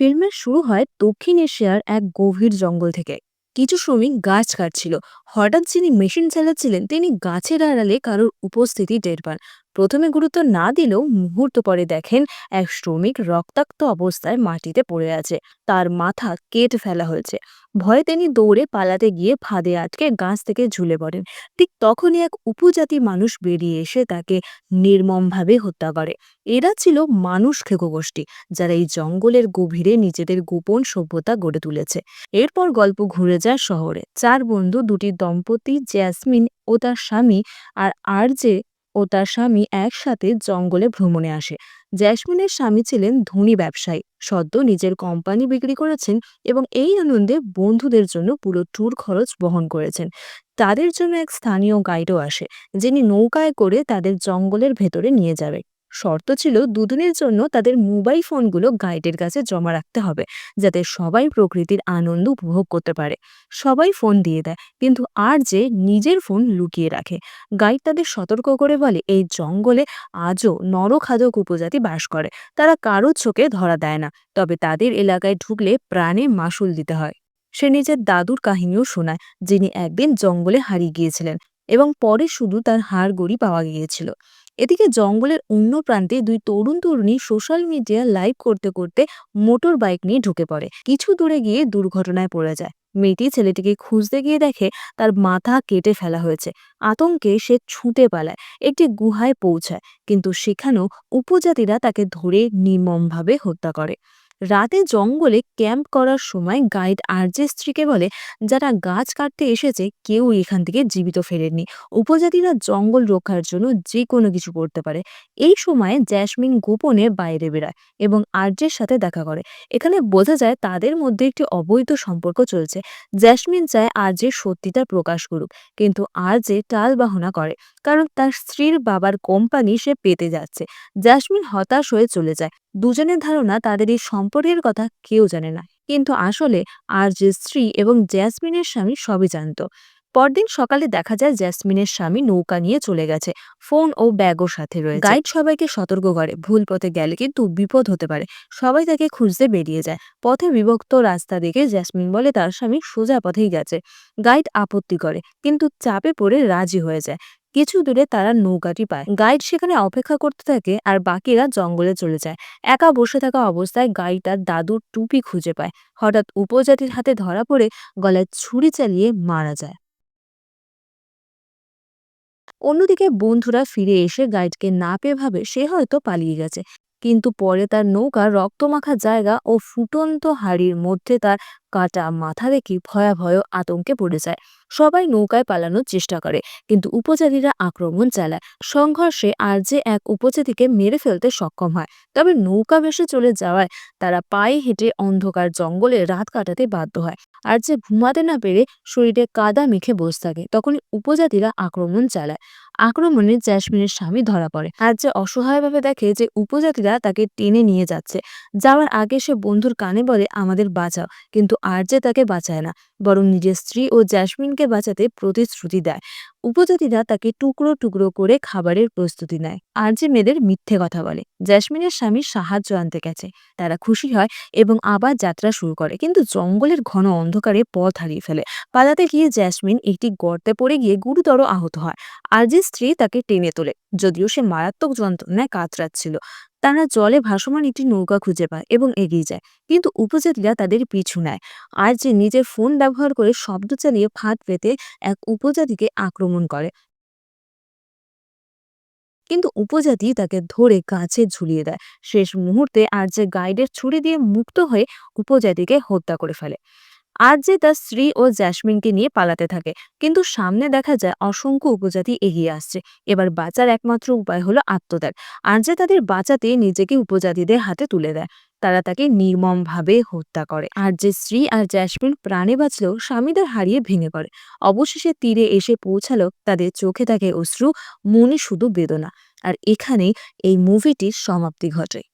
ফিল্মের শুরু হয় দক্ষিণ এশিয়ার এক গভীর জঙ্গল থেকে। কিছু শ্রমিক গাছ কাটছিল। হঠাৎ যিনি মেশিন চালাচ্ছিলেন, তিনি গাছের আড়ালে কারোর উপস্থিতি টের পান। প্রথমে গুরুত্ব না দিলেও মুহূর্ত পরে দেখেন এক শ্রমিক রক্তাক্ত অবস্থায় মাটিতে পড়ে আছে। তার মাথা কেটে ফেলা হয়েছে। ভয়ে তিনি দৌড়ে পালাতে গিয়ে ফাঁদে আটকে গাছ থেকে ঝুলে পড়েন। ঠিক তখনই এক উপজাতি মানুষ বেরিয়ে এসে তাকে নির্মমভাবে হত্যা করে। এরা ছিল মানুষ খেকো গোষ্ঠী যারা এই জঙ্গলের গভীরে নিজেদের গোপন সভ্যতা গড়ে তুলেছে। এরপর গল্প ঘুরে যায় শহরে। চার বন্ধু, দুটি দম্পতি, জ্যাসমিন ও তার স্বামী আর আরজে ও তার স্বামী একসাথে জঙ্গলে ভ্রমণে আসে। জ্যাসমিনের স্বামী ছিলেন ধনী ব্যবসায়ী, সদ্য নিজের কোম্পানি বিক্রি করেছেন এবং এই আনন্দে বন্ধুদের জন্য পুরো ট্যুর খরচ বহন করেছেন। তাদের জন্য এক স্থানীয় গাইডও আসে, যিনি নৌকায় করে তাদের জঙ্গলের ভেতরে নিয়ে যাবে। শর্ত ছিল দুদিনের জন্য তাদের মোবাইল ফোনগুলো গাইডের কাছে জমা রাখতে হবে, যাতে সবাই প্রকৃতির আনন্দ উপভোগ করতে পারে। সবাই ফোন দিয়ে দেয়, কিন্তু আর যে নিজের ফোন লুকিয়ে রাখে। গাইড তাদের সতর্ক করে বলে, এই জঙ্গলে আজও নরখাদক উপজাতি বাস করে। তারা কারও চোখে ধরা দেয় না। তবে তাদের এলাকায় ঢুকলে প্রাণে মাসুল দিতে হয়। সে নিজের দাদুর কাহিনীও শোনায়, যিনি একদিন জঙ্গলে হারিয়ে গিয়েছিলেন এবং পরে শুধু তার হাড়গড়ি পাওয়া গিয়েছিল। এদিকে জঙ্গলের অন্য প্রান্তে দুই তরুণ তরুণী সোশ্যাল মিডিয়া লাইভ করতে করতে মোটর বাইক নিয়ে ঢুকে পড়ে। কিছু দূরে গিয়ে দুর্ঘটনায় পড়ে যায়। মেয়েটি ছেলেটিকে খুঁজতে গিয়ে দেখে তার মাথা কেটে ফেলা হয়েছে। আতঙ্কে সে ছুটে পালায়, একটি গুহায় পৌঁছায়, কিন্তু সেখানেও উপজাতিরা তাকে ধরে নির্মমভাবে হত্যা করে। রাতে জঙ্গলে ক্যাম্প করার সময় গাইড আরজে স্ত্রীকে বলে, যারা গাছ কাটতে এসেছে, কেউ এখান থেকে জীবিত ফেরেননি। উপজাতিরা জঙ্গল রক্ষার জন্য যে কোনো কিছু করতে পারে। এই সময়ে জ্যাসমিন গোপনে বাইরে বেড়ায় এবং আরজের সাথে দেখা করে। এখানে বোঝা যায় তাদের মধ্যে একটি অবৈধ সম্পর্ক চলছে। জ্যাসমিন চায় আরজে সত্যিটা প্রকাশ করুক, কিন্তু আরজে টাল বাহনা করে, কারণ তার স্ত্রীর বাবার কোম্পানি সে পেতে যাচ্ছে। জ্যাসমিন হতাশ হয়ে চলে যায়। দুজনের ধারণা তাদের এই সম্পর্কের কথা কেউ জানে না। কিন্তু আসলে আর যে স্ত্রী এবং জ্যাসমিনের স্বামী সবই জানত। পরদিন সকালে দেখা যায় জ্যাসমিনের স্বামী নৌকা নিয়ে চলে গেছে। ফোন ও ব্যাগও সাথে রয়েছে। গাইড সবাইকে সতর্ক করে। ভুল পথে গেলে কিন্তু বিপদ হতে পারে। সবাই তাকে খুঁজতে বেরিয়ে যায়। পথে বিভক্ত রাস্তা দেখে জ্যাসমিন বলে, তার স্বামী সোজা পথেই গেছে। গাইড আপত্তি করে, কিন্তু চাপে পড়ে রাজি হয়ে যায়। কিছু দূরে তারা নৌকাটি পায়। গাইড সেখানে অপেক্ষা করতে থাকে আর বাকিরা জঙ্গলে চলে যায়। একা বসে থাকা অবস্থায় গাইড তার দাদুর টুপি খুঁজে পায়। হঠাৎ উপজাতির হাতে ধরা পড়ে গলায় ছুরি চালিয়ে মারা যায়। অন্যদিকে বন্ধুরা ফিরে এসে গাইডকে না পেয়ে ভাবে সে হয়তো পালিয়ে গেছে। কিন্তু পরে তার নৌকা রক্তমাখা জায়গা ও ফুটন্ত হাড়ির মধ্যে তার কাটা মাথা দেখে ভয়াভয় আতঙ্কে পড়ে যায়। সবাই নৌকায় পালানোর চেষ্টা করে, কিন্তু উপজাতিরা আক্রমণ চালায়। সংঘর্ষে আর যে এক উপজাতিকে মেরে ফেলতে সক্ষম হয়, তবে নৌকা ভেসে চলে যাওয়ায় তারা পায়ে হেঁটে অন্ধকার জঙ্গলে রাত কাটাতে বাধ্য হয়। আর যে ঘুমাতে না পেরে শরীরে কাদা মেখে বসে থাকে, তখনই উপজাতিরা আক্রমণ চালায়। আক্রমণে জ্যাসমিনের স্বামী ধরা পড়ে। আর যে অসহায়ভাবে দেখে যে উপজাতিরা তাকে টেনে নিয়ে যাচ্ছে, যাওয়ার আগে সে বন্ধুর কানে বলে, আমাদের বাঁচাও। কিন্তু আর যে তাকে বাঁচায় না, বরং নিজের স্ত্রী ও জ্যাসমিনকে বাঁচাতে প্রতিশ্রুতি দেয়। উপজাতিরা তাকে টুকরো টুকরো করে খাবারের প্রস্তুতি নেয়। আর যে মেয়েদের মিথ্যে কথা বলে জ্যাসমিনের স্বামী সাহায্য আনতে গেছে। তারা খুশি হয় এবং আবার যাত্রা শুরু করে। কিন্তু জঙ্গলের ঘন অন্ধকারে পথ হারিয়ে ফেলে। পালাতে গিয়ে জ্যাসমিন একটি গর্তে পড়ে গিয়ে গুরুতর আহত হয়। আর যে স্ত্রী তাকে টেনে তোলে, যদিও সে মারাত্মক যন্ত্রণায় কাতরাচ্ছিল। তারা জলে ভাসমান একটি নৌকা খুঁজে পায় এবং এগিয়ে যায়। কিন্তু উপজাতিরা তাদের পিছু নেয়। আর যে নিজের ফোন ব্যবহার করে শব্দ চালিয়ে ফাঁদ পেতে এক উপজাতিকে আক্রমণ করে। কিন্তু উপজাতি তাকে ধরে গাছে ঝুলিয়ে দেয়। শেষ মুহূর্তে আর যে গাইডের ছুরি দিয়ে মুক্ত হয়ে উপজাতিকে হত্যা করে ফেলে। আর যে তার স্ত্রী ও জ্যাসমিনকে নিয়ে পালাতে থাকে, কিন্তু সামনে দেখা যায় অসংখ্য উপজাতি এগিয়ে আসছে। এবার বাঁচার একমাত্র উপায় হলো আত্মত্যাগ। আর যে তাদের বাঁচাতে নিজেকে উপজাতিদের হাতে তুলে দেয়, তারা তাকে নির্মমভাবে হত্যা করে। আর যে স্ত্রী আর জ্যাসমিন প্রাণে বাঁচলেও স্বামীদের হারিয়ে ভেঙে পড়ে। অবশেষে তীরে এসে পৌঁছালো তাদের চোখে থাকে অশ্রু, মনে শুধু বেদনা। আর এখানেই এই মুভিটির সমাপ্তি ঘটে।